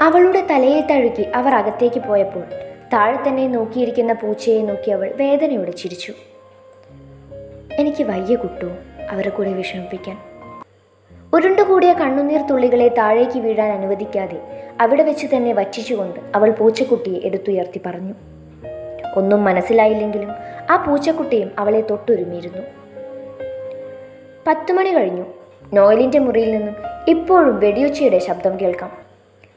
അവളുടെ തലയിൽ തഴുകി അവർ അകത്തേക്ക് പോയപ്പോൾ താഴെ തന്നെ നോക്കിയിരിക്കുന്ന പൂച്ചയെ നോക്കി അവൾ വേദനയോടെ ചിരിച്ചു. എനിക്ക് വയ്യ കുട്ടു അവരെ കൂടെ വിഷമിപ്പിക്കാൻ. ഉരുണ്ടുകൂടിയ കണ്ണുനീർ തുള്ളികളെ താഴേക്ക് വീഴാൻ അനുവദിക്കാതെ അവിടെ വെച്ച് തന്നെ വറ്റിച്ചുകൊണ്ട് അവൾ പൂച്ചക്കുട്ടിയെ എടുത്തുയർത്തി പറഞ്ഞു. ഒന്നും മനസ്സിലായില്ലെങ്കിലും ആ പൂച്ചക്കുട്ടിയും അവളെ തൊട്ടുരുമിയിരുന്നു. പത്തുമണി കഴിഞ്ഞു. നോയലിന്റെ മുറിയിൽ നിന്നും ഇപ്പോഴും വെടിയൊച്ചയുടെ ശബ്ദം കേൾക്കാം.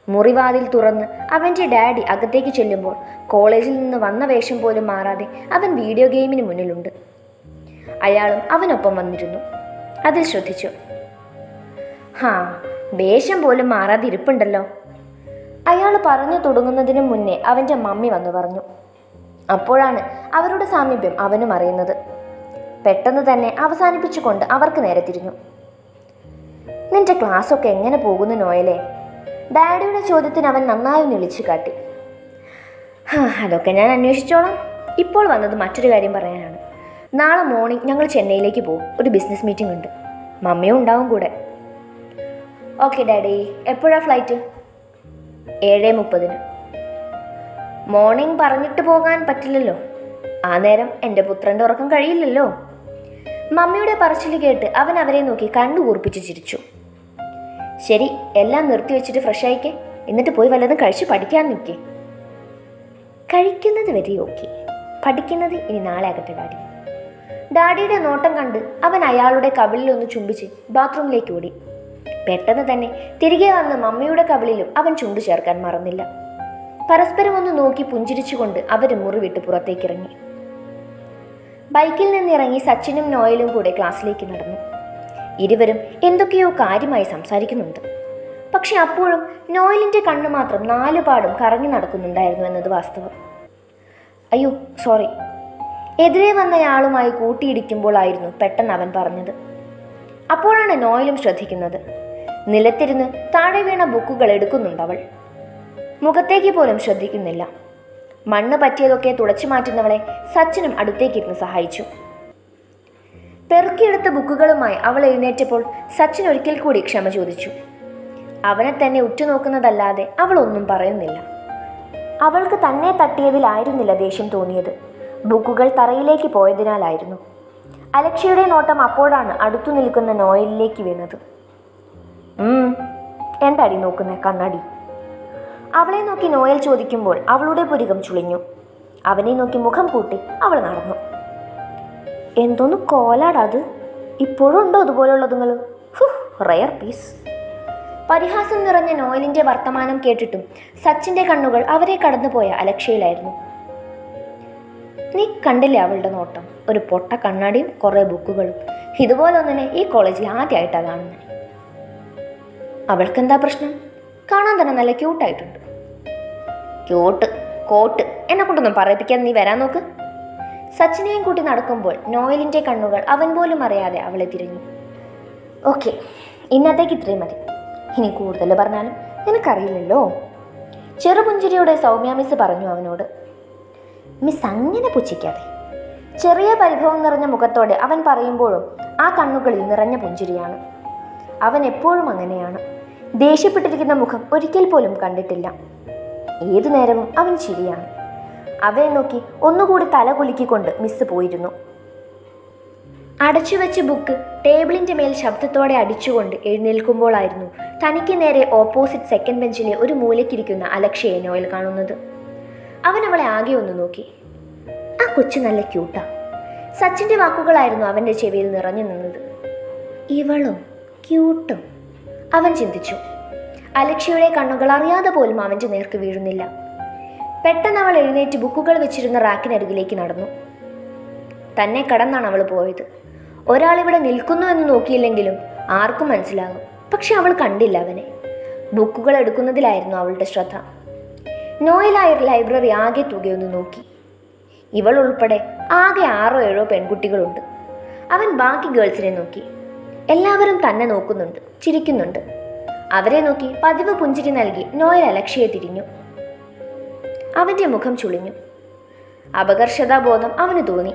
മുറിവാതിൽ തുറന്ന് അവന്റെ ഡാഡി അകത്തേക്ക് ചെല്ലുമ്പോൾ കോളേജിൽ നിന്ന് വന്ന വേഷം പോലും മാറാതെ അവൻ വീഡിയോ ഗെയിമിന് മുന്നിലുണ്ട്. അയാളും അവനൊപ്പം വന്നിരുന്നു. അതിൽ ശ്രദ്ധിച്ചു. ഹാ വേഷം പോലും മാറാതെ ഇരിപ്പുണ്ടല്ലോ. അയാൾ പറഞ്ഞു തുടങ്ങുന്നതിന് മുന്നേ അവന്റെ മമ്മി വന്നു പറഞ്ഞു. അപ്പോഴാണ് അവരുടെ സാമീപ്യം അവനും അറിയുന്നത്. പെട്ടെന്ന് തന്നെ അവസാനിപ്പിച്ചുകൊണ്ട് അവർക്ക് നേരെ തിരിഞ്ഞു. നിന്റെ ക്ലാസ്സൊക്കെ എങ്ങനെ പോകുന്നു നോയലേ? ഡാഡിയുടെ ചോദ്യത്തിന് അവൻ നന്നായി നിളിച്ചു കാട്ടി. "ഹാ, അതൊക്കെ ഞാൻ അന്വേഷിച്ചോളാം. ഇപ്പോൾ വന്നത് മറ്റൊരു കാര്യം പറയാനാണ്. നാളെ മോർണിംഗ് ഞങ്ങൾ ചെന്നൈയിലേക്ക് പോകും. ഒരു ബിസിനസ് മീറ്റിംഗ് ഉണ്ട്. മമ്മിയും ഉണ്ടാവും കൂടെ. Okay daddy. എപ്പോഴാണ് ഫ്ലൈറ്റ് ഏഴ് മുപ്പതിന്. മോർണിംഗ് പറഞ്ഞിട്ട് പോകാൻ പറ്റില്ലല്ലോ. ആ നേരം എന്റെ പുത്രന്റെ ഉറക്കം കഴിയില്ലല്ലോ. മമ്മിയുടെ പറച്ചിൽ കേട്ട് അവൻ അവരെ നോക്കി കണ്ണു കൂർപ്പിച്ച് ചിരിച്ചു. ശരി എല്ലാം നിർത്തി വെച്ചിട്ട് ഫ്രഷ് ആയിക്കേ. എന്നിട്ട് പോയി വല്ലതും കഴിച്ച് പഠിക്കാൻ നിൽക്കേ കഴിക്കുന്നത് വരെ ഓക്കെ പഠിക്കുന്നത് ഇനി നാളെ ആകട്ടെ ഡാഡി. ഡാഡിയുടെ നോട്ടം കണ്ട് അവൻ അയാളുടെ കവിളിൽ ഒന്ന് ചുംബിച്ച് ബാത്റൂമിലേക്ക് ഓടി. പെട്ടെന്ന് തന്നെ തിരികെ വന്ന് മമ്മിയുടെ കവിളിലും അവൻ ചുണ്ടു ചേർക്കാൻ മറന്നില്ല. പരസ്പരം ഒന്ന് നോക്കി പുഞ്ചിരിച്ചുകൊണ്ട് അവർ മുറി വിട്ട് പുറത്തേക്കിറങ്ങി. ബൈക്കിൽ നിന്നിറങ്ങി സച്ചിനും നോയലും കൂടെ ക്ലാസ്സിലേക്ക് നടന്നു. ഇരുവരും എന്തൊക്കെയോ കാര്യമായി സംസാരിക്കുന്നുണ്ട്. പക്ഷെ അപ്പോഴും നോയലിന്റെ കണ്ണ് മാത്രം നാലുപാടും കറങ്ങി നടക്കുന്നുണ്ടായിരുന്നു എന്നത് വാസ്തവം. അയ്യോ സോറി. എതിരെ വന്നയാളുമായി കൂട്ടിയിടിക്കുമ്പോഴായിരുന്നു പെട്ടെന്ന് അവൻ പറഞ്ഞത്. അപ്പോഴാണ് നോയലും ശ്രദ്ധിക്കുന്നത്. നിലത്തിരുന്ന് താഴെ വീണ ബുക്കുകൾ എടുക്കുന്നുണ്ട് അവൾ. മുഖത്തേക്ക് പോലും ശ്രദ്ധിക്കുന്നില്ല. മണ്ണ് പറ്റിയതൊക്കെ തുടച്ചു മാറ്റുന്നവളെ സച്ചിനും അടുത്തേക്കിരുന്ന് സഹായിച്ചു. പെറുക്കിയെടുത്ത ബുക്കുകളുമായി അവൾ എഴുന്നേറ്റപ്പോൾ സച്ചിൻ ഒരിക്കൽ കൂടി ക്ഷമ ചോദിച്ചു. അവനെ തന്നെ ഉറ്റുനോക്കുന്നതല്ലാതെ അവൾ ഒന്നും പറയുന്നില്ല. അവൾക്ക് തന്നെ തട്ടിയതിലായിരുന്നില്ല ദേഷ്യം തോന്നിയത്. ബുക്കുകൾ തറയിലേക്ക് പോയതിനാലായിരുന്നു. അലക്ഷയുടെ നോട്ടം അപ്പോഴാണ് അടുത്തു നിൽക്കുന്ന നോയലിലേക്ക് വീണത്. എന്താടി നോക്കുന്നേ കണ്ണാടി? അവളെ നോക്കി നോയൽ ചോദിക്കുമ്പോൾ അവളുടെ പുരികം ചുളിഞ്ഞു. അവനെ നോക്കി മുഖം കൂട്ടി അവൾ നടന്നു. എന്തോന്ന് കോലാടാ അത്? ഇപ്പോഴും ഉണ്ടോ അതുപോലുള്ളതുങ്ങൾ റയർ പീസ് പരിഹാസം നിറഞ്ഞ നോയലിന്റെ വർത്തമാനം കേട്ടിട്ടും സച്ചിന്റെ കണ്ണുകൾ അവരെ കടന്നുപോയ അലക്ഷയിലായിരുന്നു നീ കണ്ടില്ലേ അവളുടെ നോട്ടം? ഒരു പൊട്ട കണ്ണാടിയും കുറേ ബുക്കുകളും. ഇതുപോലെ ഒന്നിനെ ഈ കോളേജിൽ ആദ്യമായിട്ടാണ് കാണുന്നത് അവൾക്കെന്താ പ്രശ്നം? കാണാൻ തന്നെ നല്ല ക്യൂട്ടായിട്ടുണ്ട് ക്യൂട്ട് കോട്ട് എന്നെ കൊണ്ടൊന്നും പറയിപ്പിക്കാൻ നീ വരാൻ നോക്ക്. സച്ചിനെയും കൂട്ടി നടക്കുമ്പോൾ നോയലിന്റെ കണ്ണുകൾ അവൻ പോലും അറിയാതെ അവളെ തിരിഞ്ഞു. ഓക്കെ ഇന്നത്തേക്ക് ഇത്രയും മതി. ഇനി കൂടുതൽ പറഞ്ഞാലും നിനക്കറിയില്ലല്ലോ? ചെറുപുഞ്ചിരിയോടെ സൗമ്യ മിസ് പറഞ്ഞു അവനോട്. മിസ് അങ്ങനെ പുച്ഛിക്കാതെ. ചെറിയ പരിഭവം നിറഞ്ഞ മുഖത്തോടെ അവൻ പറയുമ്പോഴും ആ കണ്ണുകളിൽ നിറഞ്ഞ പുഞ്ചിരിയാണ്. അവൻ എപ്പോഴും അങ്ങനെയാണ്. ദേഷ്യപ്പെട്ടിരിക്കുന്ന മുഖം ഒരിക്കൽ പോലും കണ്ടിട്ടില്ല. ഏതു നേരവും അവൻ ചിരിയാണ്. അവയെ നോക്കി ഒന്നുകൂടി തല കുലുക്കിക്കൊണ്ട് മിസ് പോയിരുന്നു. അടച്ചു അടച്ചുവെച്ച ബുക്ക് ടേബിളിന്റെ മേൽ ശബ്ദത്തോടെ അടിച്ചുകൊണ്ട് എഴുന്നേൽക്കുമ്പോഴായിരുന്നു തനിക്ക് നേരെ ഓപ്പോസിറ്റ് സെക്കൻഡ് ബെഞ്ചിലെ ഒരു മൂലയ്ക്കിരിക്കുന്ന അലക്ഷയെ നോയൽ കാണുന്നത്. അവൻ അവളെ ആകെ ഒന്ന് നോക്കി. ആ കൊച്ചു നല്ല ക്യൂട്ടാ സച്ചിന്റെ വാക്കുകളായിരുന്നു അവന്റെ ചെവിയിൽ നിറഞ്ഞു നിന്നത്. ഇവളും ക്യൂട്ടും അവൻ ചിന്തിച്ചു. അലക്ഷയുടെ കണ്ണുകൾ അറിയാതെ പോലും അവന്റെ നേർക്ക് വീഴുന്നില്ല. പെട്ടെന്ന് അവൾ എഴുന്നേറ്റ് ബുക്കുകൾ വെച്ചിരുന്ന റാക്കിനരികിലേക്ക് നടന്നു. തന്നെ കടന്നാണ് അവൾ പോയത്. ഒരാളിവിടെ നിൽക്കുന്നു എന്ന് നോക്കിയില്ലെങ്കിലും ആർക്കും മനസ്സിലാകും. പക്ഷെ അവൾ കണ്ടില്ല അവനെ. ബുക്കുകൾ എടുക്കുന്നതിലായിരുന്നു അവളുടെ ശ്രദ്ധ. നോയൽ ആയർ ലൈബ്രറി ആകെ തുകയൊന്ന് നോക്കി. ഇവൾ ഉൾപ്പെടെ ആകെ ആറോ ഏഴോ പെൺകുട്ടികളുണ്ട്. അവൻ ബാക്കി ഗേൾസിനെ നോക്കി. എല്ലാവരും തന്നെ നോക്കുന്നുണ്ട് ചിരിക്കുന്നുണ്ട്. അവരെ നോക്കി പതിവ് പുഞ്ചിരി നൽകി നോയൽ അലക്ഷയെ തിരിഞ്ഞു. അവന്റെ മുഖം ചുളിഞ്ഞു. അപകർഷതാബോധം അവന് തോന്നി.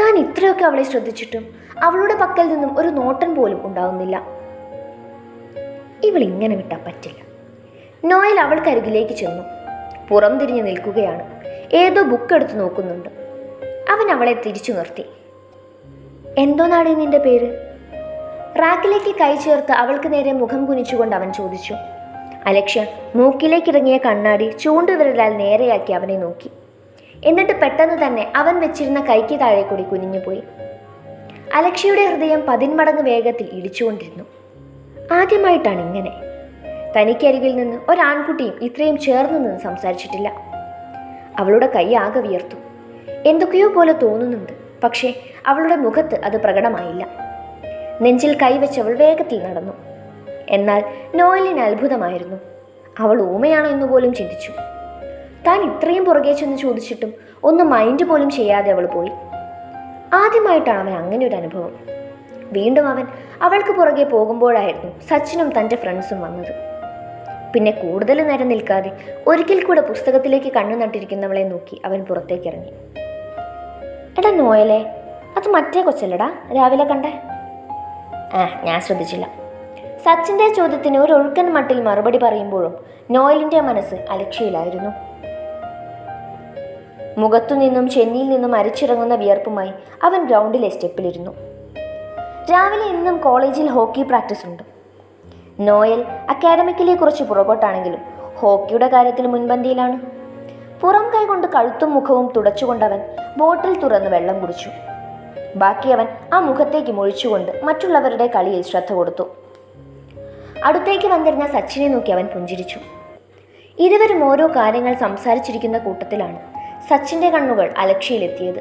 താൻ ഇത്രയൊക്കെ അവളെ ശ്രദ്ധിച്ചിട്ടും അവളുടെ പക്കൽ നിന്നും ഒരു നോട്ടം പോലും ഉണ്ടാവുന്നില്ല. ഇവൾ ഇങ്ങനെ വിട്ടാൽ പറ്റില്ല. നോയൽ അവൾക്കരികിലേക്ക് ചെന്നു. പുറം തിരിഞ്ഞു നിൽക്കുകയാണ്. ഏതോ ബുക്ക് എടുത്ത് നോക്കുന്നുണ്ട്. അവൻ അവളെ തിരിച്ചു നിർത്തി. എന്തോന്നാണ് നിന്റെ പേര്? റാക്കിലേക്ക് കൈ ചേർത്ത് അവൾക്ക് നേരെ മുഖം കുനിച്ചുകൊണ്ട് അവൻ ചോദിച്ചു. അലക്ഷ്യ മൂക്കിലേക്കിറങ്ങിയ കണ്ണാടി ചൂണ്ടുവിരലാൽ നേരെയാക്കി അവനെ നോക്കി. എന്നിട്ട് പെട്ടെന്ന് തന്നെ അവൻ വെച്ചിരുന്ന കൈക്ക് താഴെ കൂടി കുനിഞ്ഞുപോയി. അലക്ഷ്യയുടെ ഹൃദയം പതിന്മടങ്ങ് വേഗത്തിൽ ഇടിച്ചുകൊണ്ടിരുന്നു. ആദ്യമായിട്ടാണ് ഇങ്ങനെ. തനിക്കരികിൽ നിന്ന് ഒരാൺകുട്ടിയും ഇത്രയും ചേർന്ന് നിന്ന് സംസാരിച്ചിട്ടില്ല. അവളുടെ കൈ ആകെ വിയർത്തു. എന്തൊക്കെയോ പോലെ തോന്നുന്നുണ്ട്. പക്ഷേ അവളുടെ മുഖത്ത് അത് പ്രകടമായില്ല. നെഞ്ചിൽ കൈവച്ചവൾ വേഗത്തിൽ നടന്നു. എന്നാൽ നോയലിന് അത്ഭുതമായിരുന്നു. അവൾ ഊമയാണോ എന്ന് പോലും ചിന്തിച്ചു. താൻ ഇത്രയും പുറകെ ചെന്ന് ചോദിച്ചിട്ടും ഒന്ന് മൈൻഡ് പോലും ചെയ്യാതെ അവൾ പോയി. ആദ്യമായിട്ടാണ് അവൻ അങ്ങനെ ഒരു അനുഭവം. വീണ്ടും അവൻ അവൾക്ക് പുറകെ പോകുമ്പോഴായിരുന്നു സച്ചിനും തന്റെ ഫ്രണ്ട്സും വന്നത്. പിന്നെ കൂടുതൽ നേരം നിൽക്കാതെ ഒരിക്കൽ കൂടെ പുസ്തകത്തിലേക്ക് കണ്ണു നട്ടിരിക്കുന്നവളെ നോക്കി അവൻ പുറത്തേക്ക് ഇറങ്ങി. എടാ നോയലേ അത് മറ്റേ കൊച്ചല്ലടാ രാവിലെ കണ്ടേ? ആ ഞാൻ ശ്രദ്ധിച്ചില്ല. സച്ചിന്റെ ചോദ്യത്തിന് ഒരു ഒഴുക്കൻ മട്ടിൽ മറുപടി പറയുമ്പോഴും നോയലിന്റെ മനസ്സ് അലക്ഷ്യയിലായിരുന്നു. മുഖത്തു നിന്നും ചെന്നിയിൽ നിന്നും അരിച്ചിറങ്ങുന്ന വിയർപ്പുമായി അവൻ ഗ്രൗണ്ടിലെ സ്റ്റെപ്പിലിരുന്നു. രാവിലെ ഇന്നും കോളേജിൽ ഹോക്കി പ്രാക്ടീസ് ഉണ്ട്. നോയൽ അക്കാഡമിക്കിലെ കുറച്ച് പുറകോട്ടാണെങ്കിലും ഹോക്കിയുടെ കാര്യത്തിൽ മുൻപന്തിയിലാണ്. പുറം കൈകൊണ്ട് കഴുത്തും മുഖവും തുടച്ചുകൊണ്ടവൻ ബോട്ടിൽ തുറന്ന് വെള്ളം കുടിച്ചു. ബാക്കി അവൻ ആ മുഖത്തേക്ക് മുഴിച്ചുകൊണ്ട് മറ്റുള്ളവരുടെ കളിയിൽ ശ്രദ്ധ കൊടുത്തു. അടുത്തേക്ക് വന്നിരുന്ന സച്ചിനെ നോക്കി അവൻ പുഞ്ചിരിച്ചു. ഇരുവരും ഓരോ കാര്യങ്ങൾ സംസാരിച്ചിരിക്കുന്ന കൂട്ടത്തിലാണ് സച്ചിന്റെ കണ്ണുകൾ അലക്ഷ്യയിലെത്തിയത്.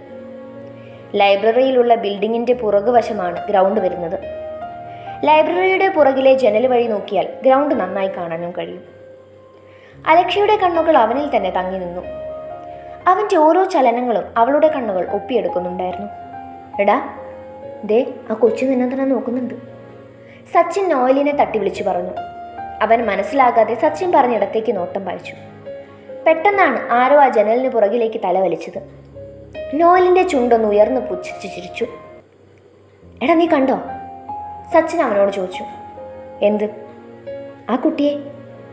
ലൈബ്രറിയിലുള്ള ബിൽഡിങ്ങിന്റെ പുറകുവശമാണ് ഗ്രൗണ്ട് വരുന്നത്. ലൈബ്രറിയുടെ പുറകിലെ ജനൽ വഴി നോക്കിയാൽ ഗ്രൗണ്ട് നന്നായി കാണാനും കഴിയും. അലക്ഷയുടെ കണ്ണുകൾ അവനിൽ തന്നെ തങ്ങി നിന്നു. അവന്റെ ഓരോ ചലനങ്ങളും അവളുടെ കണ്ണുകൾ ഒപ്പിയെടുക്കുന്നുണ്ടായിരുന്നു. എടാ ദേ ആ കൊച്ചു നിന്നെ തന്നെ നോക്കുന്നുണ്ട്. സച്ചിൻ നോയലിനെ തട്ടി വിളിച്ചു പറഞ്ഞു. അവൻ മനസ്സിലാകാതെ സച്ചിൻ പറഞ്ഞിടത്തേക്ക് നോട്ടം പായിച്ചു. പെട്ടെന്നാണ് ആരോ ആ ജനലിന് പുറകിലേക്ക് തല വലിച്ചത്. നോയലിന്റെ ചുണ്ടൊന്ന് ഉയർന്ന് പുച്ഛിച്ച് ചിരിച്ചു. എടാ നീ കണ്ടോ? സച്ചിൻ അവനോട് ചോദിച്ചു. എന്ത്? ആ കുട്ടിയെ?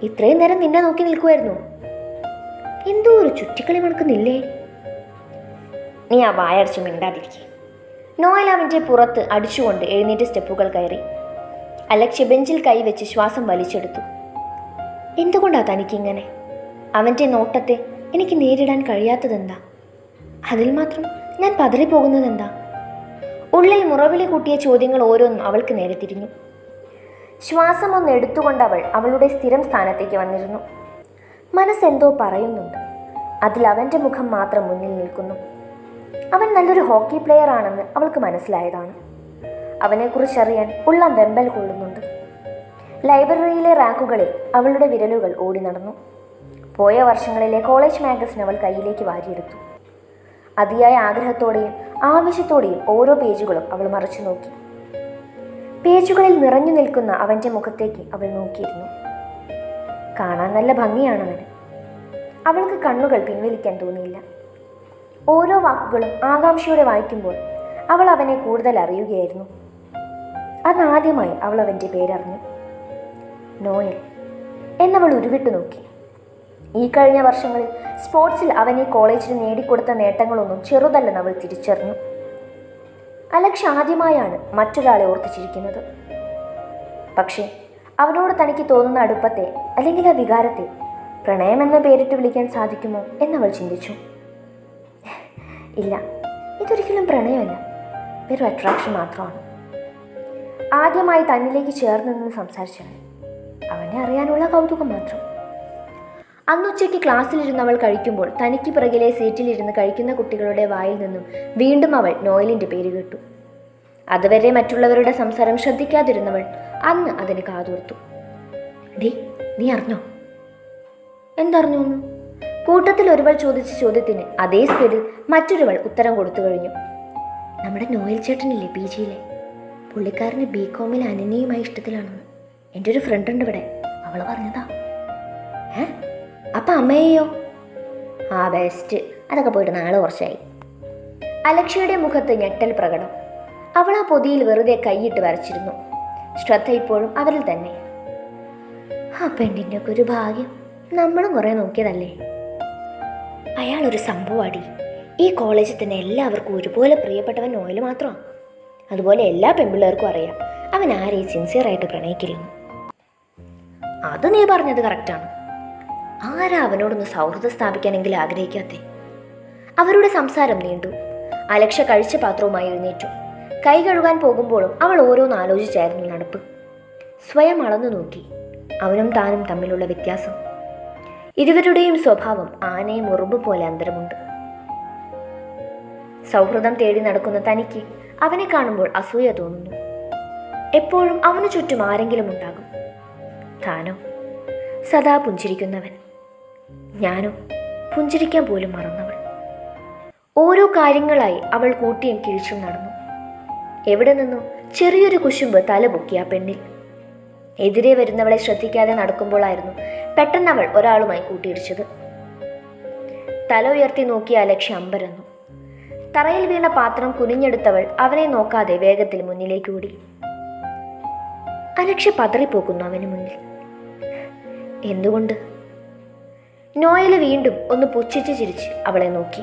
ഇത്രയും നേരം നിന്നെ നോക്കി നിൽക്കുമായിരുന്നു എന്തോ ഒരു ചുറ്റിക്കളി മണക്കുന്നില്ലേ? നീ ആ വായടച്ച് മിണ്ടാതിരിക്കെ. നോയൽ അവന്റെ പുറത്ത് അടിച്ചുകൊണ്ട് എഴുന്നേറ്റ് സ്റ്റെപ്പുകൾ കയറി. അലക്ഷ്യ ബെഞ്ചിൽ കൈവച്ച് ശ്വാസം വലിച്ചെടുത്തു. എന്തുകൊണ്ടാ തനിക്കിങ്ങനെ? അവന്റെ നോട്ടത്തെ എനിക്ക് നേരിടാൻ കഴിയാത്തതെന്താ? അതിൽ മാത്രം ഞാൻ പതറിപ്പോകുന്നതെന്താ? ഉള്ളിൽ മുറവിളി കൂട്ടിയ ചോദ്യങ്ങൾ ഓരോന്നും അവൾക്ക് നേരെ തിരിഞ്ഞു. ശ്വാസം ഒന്ന് എടുത്തുകൊണ്ട് അവൾ അവളുടെ സ്ഥിരം സ്ഥാനത്തേക്ക് വന്നിരുന്നു. മനസ്സെന്തോ പറയുന്നുണ്ട്. അതിൽ അവന്റെ മുഖം മാത്രം മുന്നിൽ നിൽക്കുന്നു. അവൻ നല്ലൊരു ഹോക്കി പ്ലെയർ ആണെന്ന് അവൾക്ക് മനസ്സിലായതാണ്. അവനെക്കുറിച്ചറിയാൻ ഉള്ളം വെമ്പൽ കൊള്ളുന്നുണ്ട്. ലൈബ്രറിയിലെ റാക്കുകളിൽ അവളുടെ വിരലുകൾ ഓടി നടന്നു. പോയ വർഷങ്ങളിലെ കോളേജ് മാഗസിൻ അവൾ കയ്യിലേക്ക് വാരിയെടുത്തു. അതിയായ ആഗ്രഹത്തോടെയും ആവശ്യത്തോടെയും ഓരോ പേജുകളും അവൾ മറച്ചു നോക്കി. പേജുകളിൽ നിറഞ്ഞു നിൽക്കുന്ന അവന്റെ മുഖത്തേക്ക് അവൾ നോക്കിയിരുന്നു. കാണാൻ നല്ല ഭംഗിയാണവന്. അവൾക്ക് കണ്ണുകൾ പിൻവലിക്കാൻ തോന്നിയില്ല. ഓരോ വാക്കുകളും ആകാംക്ഷയോടെ വായിക്കുമ്പോൾ അവൾ അവനെ കൂടുതൽ അറിയുകയായിരുന്നു. അന്നാദ്യമായി അവൾ അവന്റെ പേരറിഞ്ഞു. നോയൽ എന്നവൾ ഉരുവിട്ടു നോക്കി. ഈ കഴിഞ്ഞ വർഷങ്ങളിൽ സ്പോർട്സിൽ അവനെ കോളേജിൽ നേടിക്കൊടുത്ത നേട്ടങ്ങളൊന്നും ചെറുതല്ലെന്ന് അവൾ തിരിച്ചറിഞ്ഞു. അലക്ഷ ആദ്യമായാണ് മറ്റൊരാളെ ഓർത്തിച്ചിരിക്കുന്നത്. പക്ഷേ അവനോട് തനിക്ക് തോന്നുന്ന അടുപ്പത്തെ അല്ലെങ്കിൽ ആ വികാരത്തെ പ്രണയമെന്ന പേരിട്ട് വിളിക്കാൻ സാധിക്കുമോ എന്നവൾ ചിന്തിച്ചു. ഇല്ല ഇതൊരിക്കലും പ്രണയമല്ല. വെറും അട്രാക്ഷൻ മാത്രമാണ്. ആദ്യമായി തന്നിലേക്ക് ചേർന്ന് നിന്ന് സംസാരിച്ചവൻ അവനെ അറിയാനുള്ള കൗതുകം മാത്രം. അന്നുച്ചയ്ക്ക് ക്ലാസ്സിലിരുന്ന് അവൾ കഴിക്കുമ്പോൾ തനിക്ക് പിറകിലെ സീറ്റിലിരുന്ന് കഴിക്കുന്ന കുട്ടികളുടെ വായിൽ നിന്നും വീണ്ടും അവൾ നോയലിന്റെ പേര് കേട്ടു. അതുവരെ മറ്റുള്ളവരുടെ സംസാരം ശ്രദ്ധിക്കാതിരുന്നവൾ അന്ന് അതിന് കാതോർത്തു. ഡേ നീ അറിഞ്ഞോ? എന്തറിഞ്ഞു കൂട്ടത്തിൽ ഒരുവൾ ചോദിച്ച ചോദ്യത്തിന് അതേ സ്പീഡിൽ മറ്റൊരുവൾ ഉത്തരം കൊടുത്തു കഴിഞ്ഞു. നമ്മുടെ നോയൽ ചേട്ടനില്ലേ പി ജിയിലെ? പുള്ളിക്കാരന് ബി കോമിൽ അനന്യയുമായി ഇഷ്ടത്തിലാണെന്ന്. എന്റെ ഒരു ഫ്രണ്ട് ഉണ്ട് ഇവിടെ. അവൾ പറഞ്ഞതാ. ഏ? അപ്പം അമ്മയെയോ? ആ ബെസ്റ്റ് അതൊക്കെ പോയിട്ട് നാളെ കുറച്ചായി. അലക്ഷയുടെ മുഖത്ത് ഞെട്ടൽ പ്രകടം. അവൾ ആ പൊതിയിൽ വെറുതെ കൈയിട്ട് വരച്ചിരുന്നു. ശ്രദ്ധ ഇപ്പോഴും അവരിൽ തന്നെ. ആ പെണ്ണിന്റെ ഒക്കെ ഒരു ഭാഗ്യം. നമ്മളും കുറേ നോക്കിയതല്ലേ? അയാളൊരു സംഭവമാടി ഈ കോളേജിൽ തന്നെ എല്ലാവർക്കും ഒരുപോലെ പ്രിയപ്പെട്ടവൻ നോയൽ മാത്രമാണ് അതുപോലെ എല്ലാ പെൺപിള്ളേർക്കും അറിയാം. അവൻ ആരെയും സിൻസിയറായിട്ട് പ്രണയിക്കില്ലെന്ന് അത് നീ പറഞ്ഞത് കറക്റ്റാണ് ആരാ അവനോടൊന്ന് സൗഹൃദം സ്ഥാപിക്കാനെങ്കിൽ ആഗ്രഹിക്കാത്തേ? അവരുടെ സംസാരം നീണ്ടു. അലക്ഷ കഴിച്ച പാത്രവുമായി എഴുന്നേറ്റു. കൈ കഴുകാൻ പോകുമ്പോഴും അവൾ ഓരോന്ന് ആലോചിച്ചായിരുന്നു നടപ്പ്. സ്വയം അളന്നു നോക്കി. അവനും താനും തമ്മിലുള്ള വ്യത്യാസം. ഇരുവരുടെയും സ്വഭാവം ആനയും ഉറുമ്പ് പോലെ അന്തരമുണ്ട്. സൗഹൃദം തേടി നടക്കുന്ന തനിക്ക് അവനെ കാണുമ്പോൾ അസൂയ തോന്നുന്നു. എപ്പോഴും അവനു ചുറ്റും ആരെങ്കിലും ഉണ്ടാകും. താനോ? സദാ പുഞ്ചിരിക്കുന്നവൻ. ഞാനോ? പുഞ്ചിരിക്കാൻ പോലും മറന്നവൾ. ഓരോ കാര്യങ്ങളായി അവൾ കൂട്ടിയും കിഴിച്ചും നടന്നു. എവിടെ നിന്നോ ചെറിയൊരു കുശുമ്പ് തലപൊക്കി ആ പെണ്ണിൽ. എതിരെ വരുന്നവളെ ശ്രദ്ധിക്കാതെ നടക്കുമ്പോഴായിരുന്നു പെട്ടെന്ന് അവൾ ഒരാളുമായി കൂട്ടിയിടിച്ചത്. തല ഉയർത്തി നോക്കിയ ലക്ഷ്യം അമ്പരന്നു. തറയിൽ വീണ പാത്രം കുനിഞ്ഞെടുത്തവൾ അവനെ നോക്കാതെ വേഗത്തിൽ മുന്നിലേക്ക് ഓടി. അലക്ഷ്യ പതറിപ്പോക്കുന്നു അവന് മുന്നിൽ. എന്തുകൊണ്ട്? നോയൽ വീണ്ടും ഒന്ന് പുച്ഛിച്ച് ചിരിച്ച് അവളെ നോക്കി.